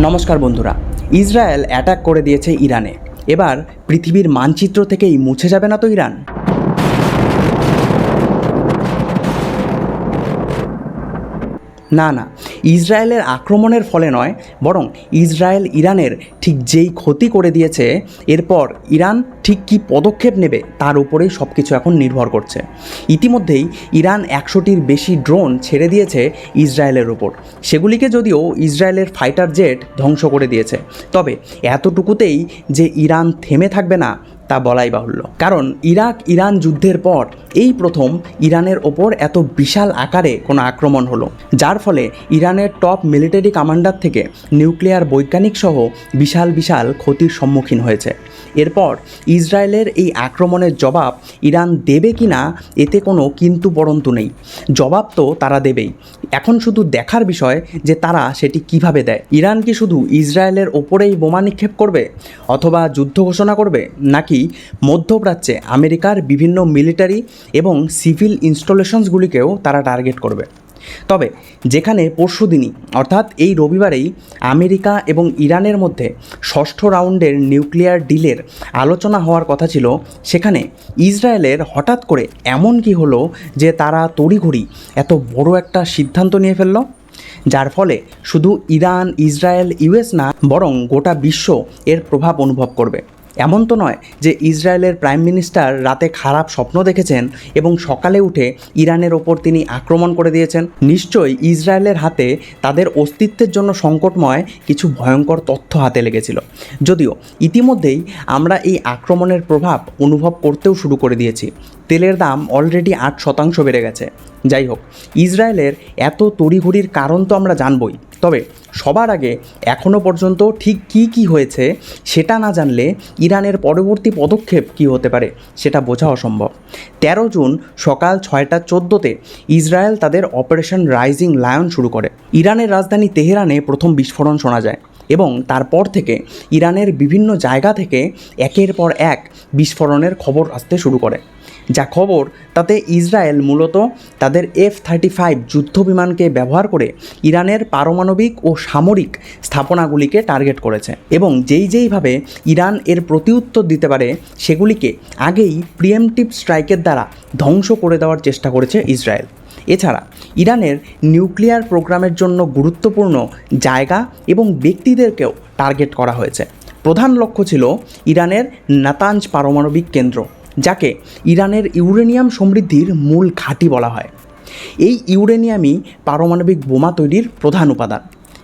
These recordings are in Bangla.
নমস্কার বন্ধুরা, ইসরায়েল অ্যাটাক করে দিয়েছে ইরানে। এবার পৃথিবীর মানচিত্র থেকেই মুছে যাবে না তো ইরান? না না। ইসরায়েলের আক্রমণের ফলে নয়, বরং ইসরায়েল ইরানের ঠিক যেই ক্ষতি করে দিয়েছে, এরপর ইরান ঠিক কী পদক্ষেপ নেবে তার উপরেই সব কিছু এখন নির্ভর করছে। ইতিমধ্যেই ইরান একশোটির বেশি ড্রোন ছেড়ে দিয়েছে ইসরায়েলের ওপর সেগুলিকে যদিও ইসরায়েলের ফাইটার জেট ধ্বংস করে দিয়েছে। তবে এতটুকুতেই যে ইরান থেমে থাকবে না তা বলাই বাহুল্য। কারণ ইরাক, ইরান যুদ্ধের পর এই প্রথম ইরানের ওপর এত বিশাল আকারে কোনো আক্রমণ হলো, যার ফলে ইরানের টপ মিলিটারি কমান্ডার থেকে নিউক্লিয়ার বৈজ্ঞানিক সহ বিশাল বিশাল ক্ষতির সম্মুখীন হয়েছে। এরপর ইসরায়েলের এই আক্রমণের জবাব ইরান দেবে কি না, এতে কোনো কিন্তু পরন্তু নেই। জবাব তো তারা দেবেই। এখন শুধু দেখার বিষয় যে তারা সেটি কীভাবে দেয়। ইরান কি শুধু ইসরায়েলের ওপরেই বোমা নিক্ষেপ করবে, অথবা যুদ্ধ ঘোষণা করবে, নাকি মধ্যপ্রাচ্যে আমেরিকার বিভিন্ন মিলিটারি এবং সিভিল ইনস্টলেশনসগুলিকেও তারা টার্গেট করবে? তবে যেখানে পরশু দিনই, অর্থাৎ এই রবিবারেই, আমেরিকা এবং ইরানের মধ্যে ষষ্ঠ রাউন্ডের নিউক্লিয়ার ডিলের আলোচনা হওয়ার কথা ছিল, সেখানে ইসরায়েলের হঠাৎ করে এমন কি হলো যে তারা তড়িঘড়ি এত বড় একটা সিদ্ধান্ত নিয়ে ফেলল? যার ফলে শুধু ইরান, ইসরায়েল, ইউএস না, বরং গোটা বিশ্ব এর প্রভাব অনুভব করবে। এমন তো নয় যে ইসরায়েলের প্রাইম মিনিস্টার রাতে খারাপ স্বপ্ন দেখেছেন এবং সকালে উঠে ইরানের ওপর তিনি আক্রমণ করে দিয়েছেন। নিশ্চয়ই ইসরায়েলের হাতে তাদের অস্তিত্বের জন্য সংকটময় কিছু ভয়ঙ্কর তথ্য হাতে লেগেছিল। যদিও ইতিমধ্যেই আমরা এই আক্রমণের প্রভাব অনুভব করতেও শুরু করে দিয়েছি। তেলের দাম অলরেডি আট শতাংশ বেড়ে গেছে। যাই হোক, ইসরায়েলের এত তড়িঘড়ির কারণ তো আমরা জানবই। তবে সবার আগে এখনও পর্যন্ত ঠিক কি কি হয়েছে সেটা না জানলে ইরানের পরবর্তী পদক্ষেপ কি হতে পারে সেটা বোঝা অসম্ভব। তেরো জুন সকাল ছয়টা চোদ্দোতে ইসরায়েল তাদের অপারেশন রাইজিং লায়ন শুরু করে। ইরানের রাজধানী তেহরানে প্রথম বিস্ফোরণ শোনা যায় এবং তারপর থেকে ইরানের বিভিন্ন জায়গা থেকে একের পর এক বিস্ফোরণের খবর আসতে শুরু করে। যা খবর, তাতে ইসরায়েল মূলত তাদের এফ থার্টি ফাইভ যুদ্ধ বিমানকে ব্যবহার করে ইরানের পারমাণবিক ও সামরিক স্থাপনাগুলিকে টার্গেট করেছে এবং যেই যেইভাবে ইরান এর প্রতিউত্তর দিতে পারে, সেগুলিকে আগেই প্রিএমটিভ স্ট্রাইকের দ্বারা ধ্বংস করে দেওয়ার চেষ্টা করেছে ইসরায়েল। এছাড়া, ইরানের নিউক্লিয়ার প্রোগ্রামের জন্য গুরুত্বপূর্ণ জায়গা এবং ব্যক্তিদেরকেও টার্গেট করা হয়েছে। প্রধান লক্ষ্য ছিল ইরানের নাতাঞ্জ পারমাণবিক কেন্দ্র। যাকে ইরানের ইউরেনিয়াম সমৃদ্ধির মূল ঘাঁটি বলা হয়। এই ইউরেনিয়ামই পারমাণবিক বোমা তৈরির প্রধান উপাদান।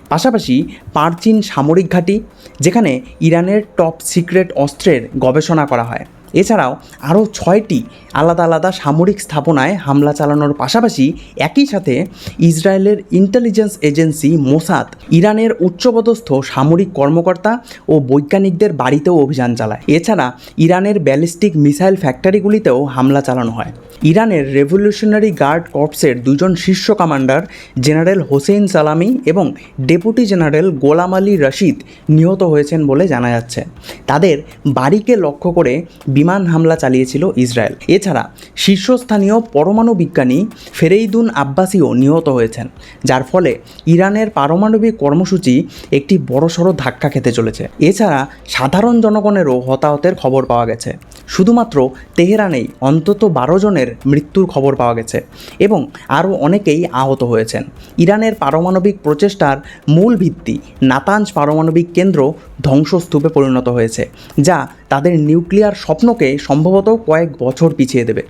পাশাপাশি পারচিন সামরিক ঘাঁটি, যেখানে ইরানের টপ সিক্রেট অস্ত্রের গবেষণা করা হয়। এছাড়াও আরও ছয়টি আলাদা আলাদা সামরিক স্থাপনায় হামলা চালানোর পাশাপাশি একই সাথে ইসরায়েলের ইন্টেলিজেন্স এজেন্সি মোসাদ ইরানের উচ্চপদস্থ সামরিক কর্মকর্তা ও বৈজ্ঞানিকদের বাড়িতেও অভিযান চালায়। এছাড়া ইরানের ব্যালিস্টিক মিসাইল ফ্যাক্টরিগুলিতেও হামলা চালানো হয়। ইরানের রেভলিউশনারি গার্ড কর্পসের দুজন শীর্ষ কমান্ডার জেনারেল হোসেন সালামি এবং deputy general Gholam Ali Rashid নিহত হয়েছেন বলে জানা যাচ্ছে। তাদের বাড়িকে লক্ষ্য করে বিমান হামলা চালিয়েছিল ইসরায়েল। এছাড়া শীর্ষস্থানীয় পরমাণু বিজ্ঞানী ফেরেইদুন আব্বাসিও নিহত হয়েছেন, যার ফলে ইরানের পারমাণবিক কর্মসূচি একটি বড়সড় ধাক্কা খেতে চলেছে। এছাড়া সাধারণ জনগণেরও হতাহতের খবর পাওয়া গেছে। শুধুমাত্র তেহরানেই অন্তত বারো জনের মৃত্যুর খবর পাওয়া গেছে এবং আরও অনেকেই আহত হয়েছেন। ইরানের পারমাণবিক প্রচেষ্টার মূল ভিত্তি নাতাঞ্জ পারমাণবিক কেন্দ্র ধ্বংসস্তূপে পরিণত হয়েছে, যা তাদের নিউক্লিয়ার স্বপ্নকে সম্ভবত কয়েক বছর পিছিয়ে দেবে।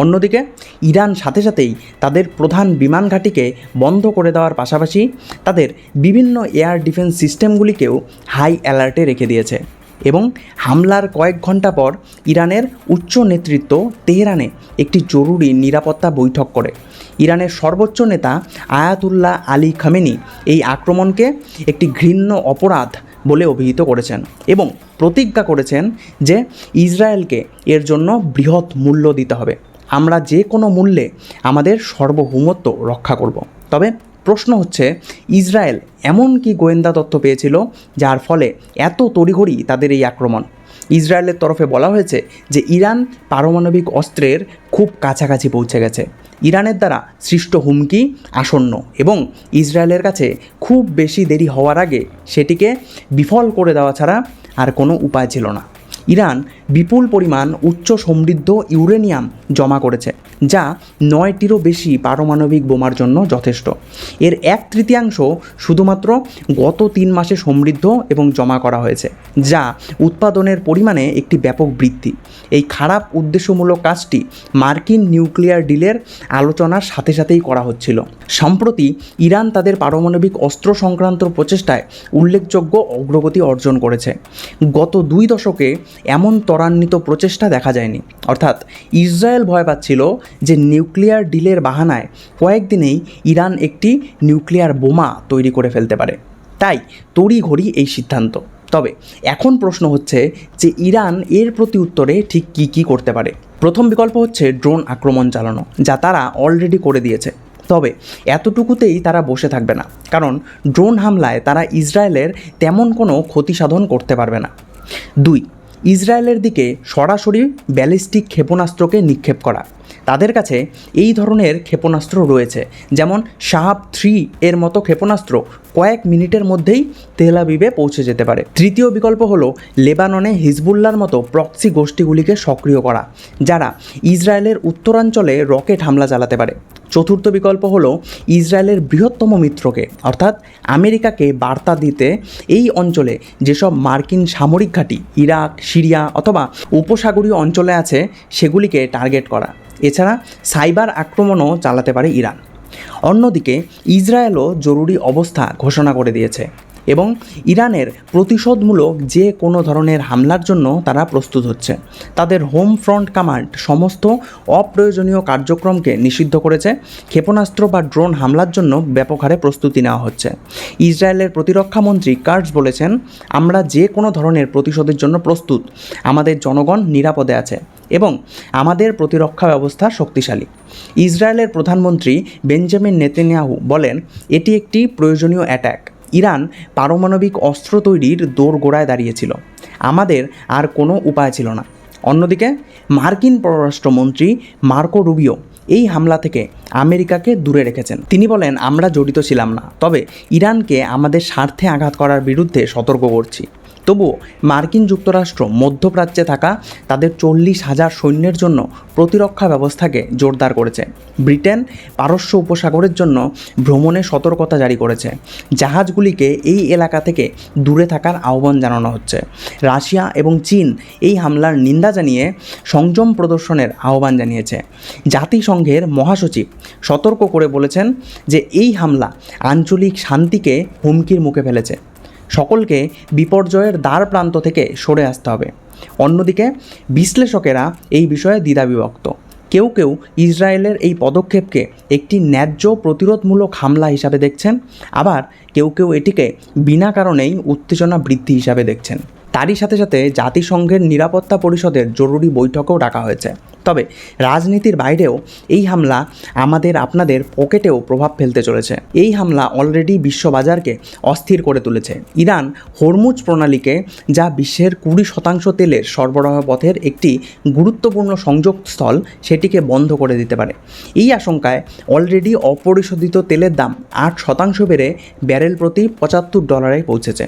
অন্যদিকে, ইরান সাথে সাথেই তাদের প্রধান বিমান ঘাঁটিকে বন্ধ করে দেওয়ার পাশাপাশি তাদের বিভিন্ন এয়ার ডিফেন্স সিস্টেমগুলিকেও হাই অ্যালার্টে রেখে দিয়েছে এবং হামলার কয়েক ঘণ্টা পর ইরানের উচ্চ নেতৃত্ব তেহরানে একটি জরুরি নিরাপত্তা বৈঠক করে। ইরানের সর্বোচ্চ নেতা আয়াতুল্লাহ আলী খামেনি এই আক্রমণকে একটি ঘৃণ্য অপরাধ বলে অভিহিত করেছেন এবং প্রতিজ্ঞা করেছেন যে ইসরায়েলকে এর জন্য বৃহৎ মূল্য দিতে হবে। আমরা যে কোনো মূল্যে আমাদের সার্বভৌমত্ব রক্ষা করব। তবে প্রশ্ন হচ্ছে, ইসরায়েল এমন কি গোয়েন্দা তথ্য পেয়েছিল যার ফলে এত তড়িঘড়ি তাদের এই আক্রমণ? ইসরায়েলের তরফে বলা হয়েছে যে ইরান পারমাণবিক অস্ত্রের খুব কাছাকাছি পৌঁছে গেছে। ইরানের দ্বারা সৃষ্ট হুমকি আসন্ন এবং ইসরায়েলের কাছে খুব বেশি দেরি হওয়ার আগে সেটিকে বিফল করে দেওয়া ছাড়া আর কোনো উপায় ছিল না। ইরান বিপুল পরিমাণ উচ্চ সমৃদ্ধ ইউরেনিয়াম জমা করেছে। যা নয়টিরও বেশি পারমাণবিক বোমার জন্য যথেষ্ট। এর এক তৃতীয়াংশ শুধুমাত্র গত তিন মাসে সমৃদ্ধ এবং জমা করা হয়েছে, যা উৎপাদনের পরিমাণে একটি ব্যাপক বৃদ্ধি। এই খারাপ উদ্দেশ্যমূলক কাজটি মার্কিন নিউক্লিয়ার ডিলের আলোচনার সাথে সাথেই করা হচ্ছিল। সম্প্রতি ইরান তাদের পারমাণবিক অস্ত্র সংক্রান্ত প্রচেষ্টায় উল্লেখযোগ্য অগ্রগতি অর্জন করেছে। গত দুই দশকে এমন ত্বরান্বিত প্রচেষ্টা দেখা যায়নি। অর্থাৎ ইসরায়েল ভয় পাচ্ছিল যে নিউক্লিয়ার ডিলের বাহানায় কয়েকদিনেই ইরান একটি নিউক্লিয়ার বোমা তৈরি করে ফেলতে পারে। তাই তড়িঘড়ি এই সিদ্ধান্ত। তবে এখন প্রশ্ন হচ্ছে যে ইরান এর প্রতি উত্তরে ঠিক কী কী করতে পারে? প্রথম বিকল্প হচ্ছে ড্রোন আক্রমণ চালানো, যা তারা অলরেডি করে দিয়েছে। তবে এতটুকুতেই তারা বসে থাকবে না, কারণ ড্রোন হামলায় তারা ইসরায়েলের তেমন কোনো ক্ষতি সাধন করতে পারবে না। দুই, ইসরায়েলের দিকে সরাসরি ব্যালিস্টিক ক্ষেপণাস্ত্রকে নিক্ষেপ করা। তাদের কাছে এই ধরনের ক্ষেপণাস্ত্র রয়েছে। যেমন শাহাব থ্রি এর মতো ক্ষেপণাস্ত্র কয়েক মিনিটের মধ্যেই তেল আবিবে পৌঁছে যেতে পারে। তৃতীয় বিকল্প হলো লেবাননে হিজবুল্লার মতো প্রক্সি গোষ্ঠীগুলিকে সক্রিয় করা, যারা ইসরায়েলের উত্তরাঞ্চলে রকেট হামলা চালাতে পারে। চতুর্থ বিকল্প হলো ইসরায়েলের বৃহত্তম মিত্রকে, অর্থাৎ আমেরিকাকে বার্তা দিতে এই অঞ্চলে যেসব মার্কিন সামরিক ঘাঁটি, ইরাক, সিরিয়া অথবা উপসাগরীয় অঞ্চলে আছে, সেগুলিকে টার্গেট করা। এছাড়া সাইবার আক্রমণও চালাতে পারে ইরান। অন্যদিকে ইসরায়েলও জরুরি অবস্থা ঘোষণা করে দিয়েছে এবং ইরানের প্রতিশোধমূলক যে কোনো ধরনের হামলার জন্য তারা প্রস্তুত হচ্ছে। তাদের হোম ফ্রন্ট কমান্ড সমস্ত অপ্রয়োজনীয় কার্যক্রমকে নিষিদ্ধ করেছে। ক্ষেপণাস্ত্র বা ড্রোন হামলার জন্য ব্যাপক হারে প্রস্তুতি নেওয়া হচ্ছে। ইসরায়েলের প্রতিরক্ষা মন্ত্রী কার্জ বলেছেন, আমরা যে কোনো ধরনের প্রতিশোধের জন্য প্রস্তুত। আমাদের জনগণ নিরাপদে আছে। এবং আমাদের প্রতিরক্ষা ব্যবস্থা শক্তিশালী। ইসরায়েলের প্রধানমন্ত্রী বেঞ্জামিন নেতেনিয়াহু বলেন, এটি একটি প্রয়োজনীয় অ্যাট্যাক ইরান পারমাণবিক অস্ত্র তৈরির দোরগোড়ায় দাঁড়িয়েছিল। আমাদের আর কোনো উপায় ছিল না। অন্যদিকে, মার্কিন পররাষ্ট্রমন্ত্রী মার্কো রুবিও এই হামলা থেকে আমেরিকাকে দূরে রেখেছেন। তিনি বলেন, আমরা জড়িত ছিলাম না, তবে ইরানকে আমাদের স্বার্থে আঘাত করার বিরুদ্ধে সতর্ক করছি। তবুও মার্কিন যুক্তরাষ্ট্র মধ্যপ্রাচ্যে থাকা তাদের চল্লিশ হাজার সৈন্যের জন্য প্রতিরক্ষা ব্যবস্থাকে জোরদার করেছে। ব্রিটেন পারস্য উপসাগরের জন্য ভ্রমণে সতর্কতা জারি করেছে। জাহাজগুলিকে এই এলাকা থেকে দূরে থাকার আহ্বান জানানো হচ্ছে। রাশিয়া এবং চীন এই হামলার নিন্দা জানিয়ে সংযম প্রদর্শনের আহ্বান জানিয়েছে। জাতিসংঘের মহাসচিব সতর্ক করে বলেছেন যে এই হামলা আঞ্চলিক শান্তিকে হুমকির মুখে ফেলেছে। সকলকে বিপর্যয়ের দ্বার প্রান্ত থেকে সরে আসতে হবে। অন্যদিকে, বিশ্লেষকেরা এই বিষয়ে দ্বিধাবিভক্ত। কেউ কেউ ইসরায়েলের এই পদক্ষেপকে একটি ন্যায্য প্রতিরোধমূলক হামলা হিসাবে দেখছেন, আবার কেউ কেউ এটিকে বিনা কারণেই উত্তেজনা বৃদ্ধি হিসাবে দেখছেন। তারই সাথে সাথে জাতিসংঘের নিরাপত্তা পরিষদের জরুরি বৈঠকও ডাকা হয়েছে। তবে রাজনীতির বাইরেও এই হামলা আমাদের আপনাদের পকেটেও প্রভাব ফেলতে চলেছে। এই হামলা অলরেডি বিশ্ববাজারকে অস্থির করে তুলেছে। ইরান হরমুজ প্রণালীকে, যা বিশ্বের কুড়ি শতাংশ তেলের সরবরাহ পথের একটি গুরুত্বপূর্ণ সংযোগস্থল, সেটিকে বন্ধ করে দিতে পারে। এই আশঙ্কায় অলরেডি অপরিশোধিত তেলের দাম আট শতাংশ বেড়ে ব্যারেল প্রতি পঁচাত্তর ডলারে পৌঁছেছে।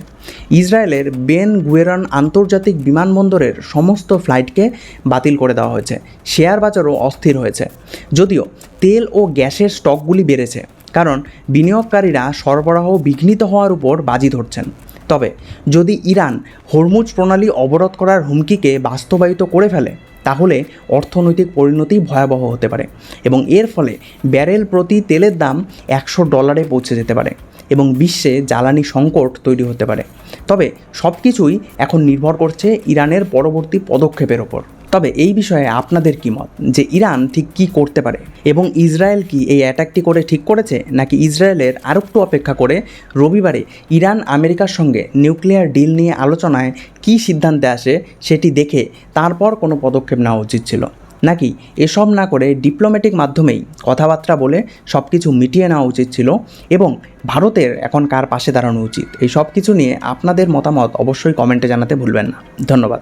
ইসরায়েলের বেন গুয়েরান আন্তর্জাতিক বিমানবন্দরের সমস্ত ফ্লাইটকে বাতিল করে দেওয়া হয়েছে। শেয়ার বাজারও অস্থির হয়েছে। যদিও তেল ও গ্যাসের স্টকগুলি বেড়েছে, কারণ বিনিয়োগকারীরা সরবরাহ বিঘ্নিত হওয়ার উপর বাজি ধরছেন। তবে যদি ইরান হরমুজ প্রণালী অবরোধ করার হুমকিকে বাস্তবায়িত করে ফেলে, তাহলে অর্থনৈতিক পরিণতি ভয়াবহ হতে পারে এবং এর ফলে ব্যারেল প্রতি তেলের দাম একশো ডলারে পৌঁছে যেতে পারে এবং বিশ্বে জ্বালানি সংকট তৈরি হতে পারে। তবে সব কিছুই এখন নির্ভর করছে ইরানের পরবর্তী পদক্ষেপের ওপর তবে এই বিষয়ে আপনাদের কি মত? যে ইরান ঠিক কী করতে পারে? এবং ইসরায়েল কি এই অ্যাটাকটি করে ঠিক করেছে? নাকি ইসরায়েলের আরেকটু অপেক্ষা করে রবিবারে ইরান আমেরিকার সঙ্গে নিউক্লিয়ার ডিল নিয়ে আলোচনায় কী সিদ্ধান্তে আসে সেটি দেখে তারপর কোনো পদক্ষেপ নেওয়া উচিত ছিল। নাকি এসব না করে ডিপ্লোম্যাটিক মাধ্যমেই কথাবার্তা বলে সব কিছু মিটিয়ে নেওয়া উচিত ছিল এবং ভারতের এখন কার পাশে দাঁড়ানো উচিত? এই সব কিছু নিয়ে আপনাদের মতামত অবশ্যই কমেন্টে জানাতে ভুলবেন না। ধন্যবাদ।